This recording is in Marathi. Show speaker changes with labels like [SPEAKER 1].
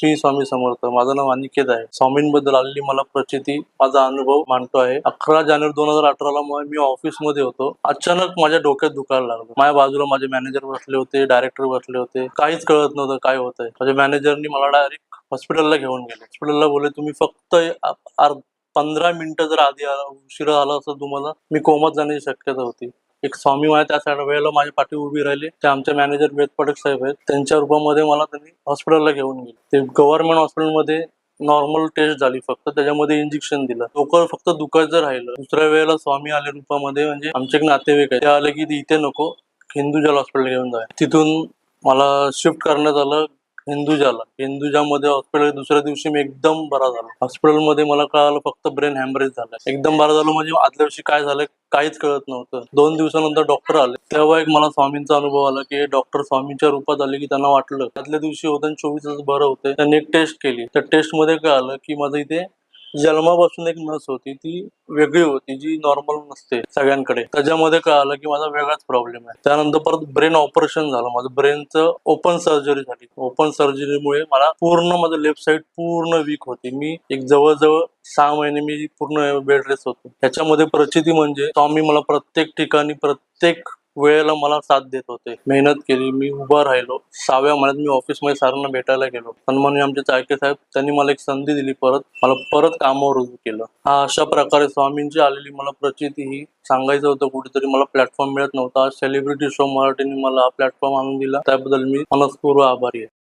[SPEAKER 1] श्री स्वामी समर्थ. माझं नाव अनिकेत आहे. स्वामींबद्दल आलेली मला प्रचिती माझा अनुभव मांडतो आहे. अकरा जानेवारी दोन हजार अठराला मी ऑफिसमध्ये होतो. अचानक माझ्या डोक्यात दुखायला लागलं. माझ्या बाजूला माझे मॅनेजर बसले होते डायरेक्टर बसले होते. काहीच कळत नव्हतं काय होतंय. माझ्या मॅनेजरनी मला डायरेक्ट हॉस्पिटलला घेऊन गेले. हॉस्पिटलला बोलले तुम्ही फक्त पंधरा मिनिटं जर आधी आला उशिरा आला असं तुम्हाला मी कोमात जाण्याची शक्यता होती. एक स्वामी माझ्या त्या साईड वेळेला माझ्या पाठी उभी राहिली. ते आमचे मॅनेजर वेद पटक साहेब आहेत. त्यांच्या रूपामध्ये मला त्यांनी हॉस्पिटलला घेऊन गेले. ते गव्हर्नमेंट हॉस्पिटलमध्ये नॉर्मल टेस्ट झाली. फक्त त्याच्यामध्ये इंजेक्शन दिलं. डोकं फक्त दुखायचं राहिलं. दुसऱ्या वेळेला स्वामी आले रूपामध्ये. म्हणजे आमचे एक नातेवाईक आहे ते आले की इथे नको हिंदुजाला हॉस्पिटल घेऊन जा. तिथून मला शिफ्ट करण्यात आलं. हिंदुजाला. हिंदुजामध्ये हॉस्पिटल दुसऱ्या दिवशी मी एकदम बरा झालो. हॉस्पिटलमध्ये मला कळालं फक्त ब्रेन हॅमरेज झालं. एकदम बरा झालो म्हणजे आदल्या दिवशी काय झालं काहीच कळत नव्हतं. दोन दिवसानंतर डॉक्टर आले. तेव्हा एक मला स्वामींचा अनुभव आला की डॉक्टर स्वामींच्या रूपात आले की त्यांना वाटलं. आदल्या दिवशी होतं आणि चोवीस तास बरं होते. त्यांनी एक टेस्ट केली. त्या टेस्टमध्ये काय आलं की माझं इथे जन्मापासून एक नस होती ती वेगळी होती जी नॉर्मल नसते सगळ्यांकडे. त्याच्यामध्ये काय आलं की माझा वेगळाच प्रॉब्लेम आहे. त्यानंतर परत ब्रेन ऑपरेशन झालं. माझं ब्रेनचं ओपन सर्जरी झाली. ओपन सर्जरीमुळे मला पूर्ण माझं लेफ्ट साईड पूर्ण वीक होती. मी एक जवळजवळ सहा महिने मी पूर्ण बेड रेस्ट होतो. ह्याच्यामध्ये प्रचिती म्हणजे स्वामी मला प्रत्येक ठिकाणी प्रत्येक वेळेला मला साथ देत होते. मेहनत केली मी उभा राहिलो. सहाव्या महिन्यात मी ऑफिसमध्ये सरांना भेटायला गेलो. सन्माननीय आमचे चाळके साहेब त्यांनी मला एक संधी दिली परत. मला परत कामावर रुजू केलं. हा अशा प्रकारे स्वामींची आलेली मला प्रचिती ही सांगायचं होतं कुठेतरी मला प्लॅटफॉर्म मिळत नव्हता. सेलिब्रिटी शो मराठीने मला प्लॅटफॉर्म आणून दिला. त्याबद्दल मी मनस्पूर्व आभारी आहे.